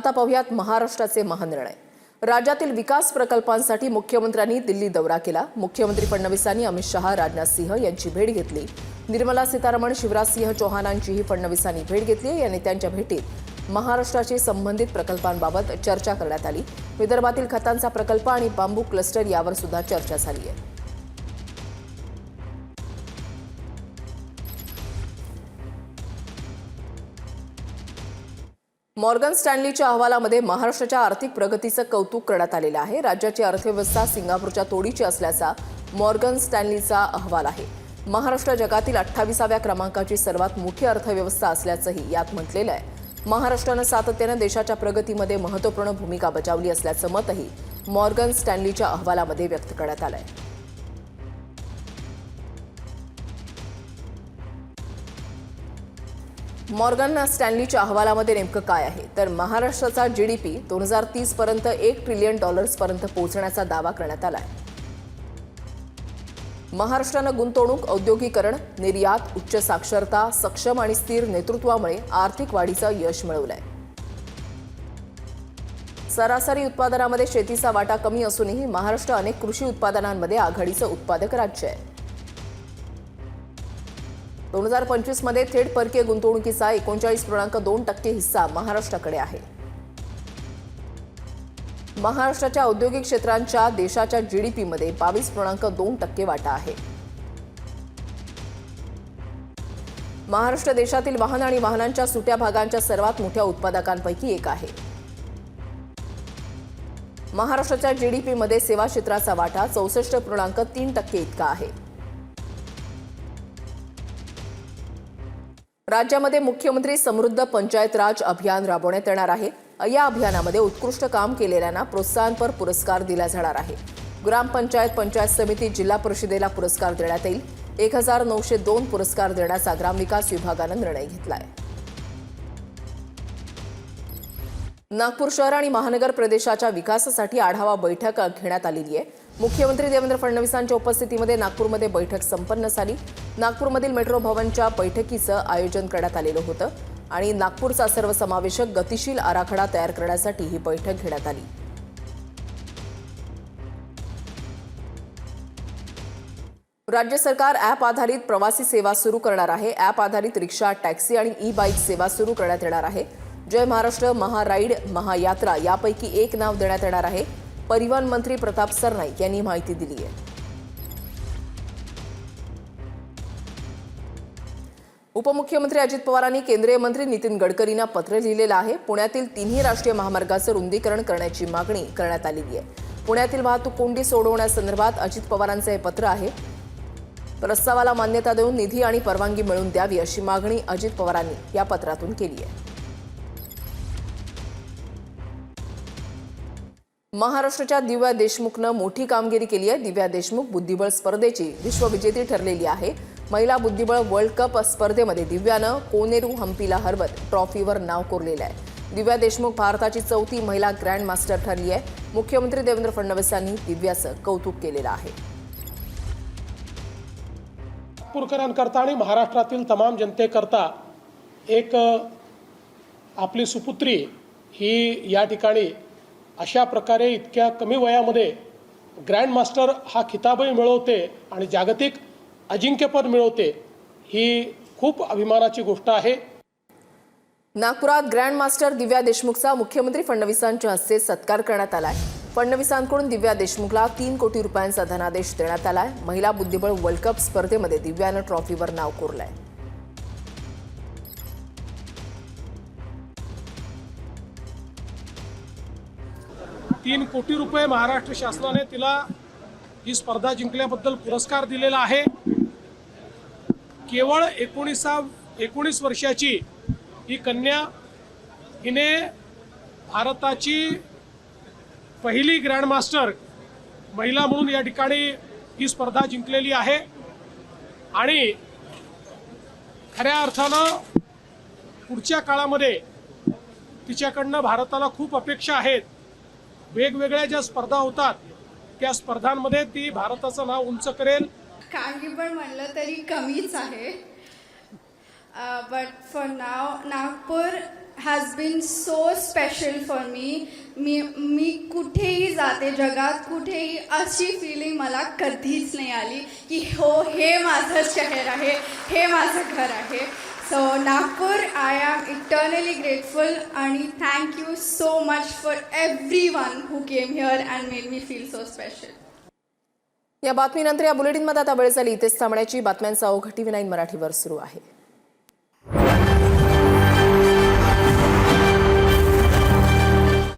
आता पाहूयात महाराष्ट्राचे महानिर्णय. राज्यातील विकास प्रकल्पांसाठी मुख्यमंत्र्यांनी दिल्ली दौरा केला. मुख्यमंत्री फडणवीसांनी अमित शहा राजनाथ सिंह यांची भेट घेतली. निर्मला सीतारामन शिवराज सिंह चौहानांचीही फडणवीसांनी भेट घेतली. या नेत्यांच्या भेटीत महाराष्ट्राशी संबंधित प्रकल्पांबाबत चर्चा करण्यात आली. विदर्भातील खतांचा प्रकल्प आणि बांबू क्लस्टर यावर सुद्धा चर्चा झाली आहे. मॉर्गन स्टॅनलीच्या अहवालामध्ये महाराष्ट्राच्या आर्थिक प्रगतीचं कौतुक करण्यात आलेलं आहे. राज्याची अर्थव्यवस्था सिंगापूरच्या तोडीची असल्याचा मॉर्गन स्टॅनलीचा अहवाल आहे. महाराष्ट्र जगातील अठ्ठावीसाव्या क्रमांकाची सर्वात मोठी अर्थव्यवस्था असल्याचंही यात म्हटलेलं आहे. महाराष्ट्रानं सातत्यानं देशाच्या प्रगतीमध्ये महत्त्वपूर्ण भूमिका बजावली असल्याचं मतही मॉर्गन स्टॅनलीच्या अहवालामध्ये व्यक्त करण्यात आलं आहे मॉर्गन स्टॅनलीच्या अहवालामध्ये नेमकं काय आहे? तर महाराष्ट्राचा जी डी पी दोन हजार तीस पर्यंत एक ट्रिलियन डॉलर्सपर्यंत पोहोचण्याचा दावा करण्यात आला आहे महाराष्ट्रानं गुंतवणूक औद्योगिकरण निर्यात उच्च साक्षरता सक्षम आणि स्थिर नेतृत्वामुळे आर्थिक वाढीचं यश मिळवलंय. सरासरी उत्पादनामध्ये शेतीचा वाटा कमी असूनही महाराष्ट्र अनेक कृषी उत्पादनांमध्ये आघाडीचं उत्पादक राज्य आहे. दोन हजार पंचवीसमध्ये थेट परकीय गुंतवणुकीचा एकोणचाळीस पूर्णांक दोन टक्के हिस्सा महाराष्ट्राकडे आहे. महाराष्ट्राच्या औद्योगिक क्षेत्रांच्या देशाच्या जीडीपीमध्ये बावीस पूर्णांक दोन टक्के वाटा आहे. महाराष्ट्र देशातील वाहन आणि वाहनांच्या सुट्या भागांच्या सर्वात मोठ्या उत्पादकांपैकी एक आहे. महाराष्ट्राच्या जीडीपीमध्ये सेवा क्षेत्राचा वाटा चौसष्ट पूर्णांक तीन टक्के इतका आहे. राज्यामध्ये मुख्यमंत्री समृद्ध पंचायत राज अभियान राबवण्यात येणार आहे. या अभियानामध्ये उत्कृष्ट काम केलेल्यांना प्रोत्साहनपर पुरस्कार दिला जाणार आहे. ग्रामपंचायत पंचायत समिती जिल्हा परिषदेला पुरस्कार देण्यात येईल. एक हजार नऊशे दोन पुरस्कार देण्याचा ग्रामविकास विभागानं निर्णय घेतलाय. नागपूर शहर आणि महानगर प्रदेशाच्या विकासासाठी आढावा बैठक घेण्यात आलेली आहे. मुख्यमंत्री देवेंद्र फडणवीसांच्या उपस्थितीमध्ये नागपूरमध्ये बैठक संपन्न झाली. नागपूरमधील मेट्रो भवनच्या बैठकीचं आयोजन करण्यात आलेलं होतं आणि नागपूरचा सर्वसमावेशक गतिशील आराखडा तयार करण्यासाठी ही बैठक घेण्यात आली. राज्य सरकार ॲप आधारित प्रवासी सेवा सुरू करणार आहे. ॲप आधारित रिक्षा टॅक्सी आणि ई बाईक सेवा सुरू करण्यात येणार आहे. जय महाराष्ट्र महाराईड महायात्रा यापैकी एक नाव देण्यात येणार आहे. परिवहन मंत्री प्रताप सरनाईक यांनी माहिती दिली आहे. उपमुख्यमंत्री अजित पवारांनी केंद्रीय मंत्री नितीन गडकरींना पत्र लिहिलेलं आहे. पुण्यातील तिन्ही राष्ट्रीय महामार्गाचं रुंदीकरण करण्याची मागणी करण्यात आलेली आहे. पुण्यातील वाहतूक कोंडी सोडवण्यासंदर्भात अजित पवारांचं हे पत्र आहे. प्रस्तावाला मान्यता देऊन निधी आणि परवानगी मिळवून द्यावी अशी मागणी अजित पवारांनी या पत्रातून केली आहे. महाराष्ट्राच्या दिव्या देशमुखनं मोठी कामगिरी केली आहे. दिव्या देशमुख बुद्धिबळ स्पर्धेची विश्वविजेती ठरलेली आहे. महिला बुद्धिबळ वर्ल्ड कप स्पर्धेमध्ये दिव्यानं कोनेरू हम्पीला हरवत ट्रॉफीवर नाव कोरलेलं आहे. दिव्या देशमुख भारताची चौथी महिला ग्रँड मास्टर ठरली आहे. मुख्यमंत्री देवेंद्र फडणवीस यांनी दिव्याचं कौतुक केलेलं आहे. नागपूरकरांकरता आणि महाराष्ट्रातील तमाम जनतेकरता एक आपली सुपुत्री ही या ठिकाणी अशा प्रकारे इतक्या कमी वयामध्ये ग्रँड मास्टर हा खिताबही मिळवते आणि जागतिक अजिंक्यपद मिळवते ही खूप अभिमानाची गोष्ट आहे. नागपुरात ग्रँड मास्टर दिव्या देशमुखचा मुख्यमंत्री फडणवीसांच्या हस्ते सत्कार करण्यात आलाय. फडणवीसांकडून दिव्या देशमुखला तीन कोटी रुपयांचा धनादेश देण्यात आलाय. महिला बुद्धिबळ वर्ल्ड कप स्पर्धेमध्ये दिव्यानं ट्रॉफीवर नाव कोरलंय. तीन कोटी रुपये महाराष्ट्र शासनाने तिला ही स्पर्धा जिंकल्याबद्दल पुरस्कार दिलेला आहे. केवळ एकोणीसा एकोणीस वर्षाची ही कन्या हिने भारताची पहिली ग्रँडमास्टर महिला म्हणून या ठिकाणी ही स्पर्धा जिंकलेली आहे. आणि खऱ्या अर्थानं पुढच्या काळामध्ये तिच्याकडनं भारताला खूप अपेक्षा आहेत. वेगवेगळ्या ज्या स्पर्धा होतात त्या स्पर्धांमध्ये ती भारताचं नाव उंच करेल. काही पण म्हणलं तरी कमीच आहे. But for now Nagpur has been so special for me me me कुठेही जाते जगात कुठेही अशी फिलिंग मला कधीच नाही आली की हो हे माझं शहर आहे हे माझं घर आहे. So Nagpur I am eternally grateful आणि thank you so much for everyone who came here and made me feel so special या बातमीनंतर या बुलेटिनमध्ये आता वेळ झाली. इथेच थांबण्याची बातम्यांचा ओघ टीव्ही मराठीवर सुरू आहे.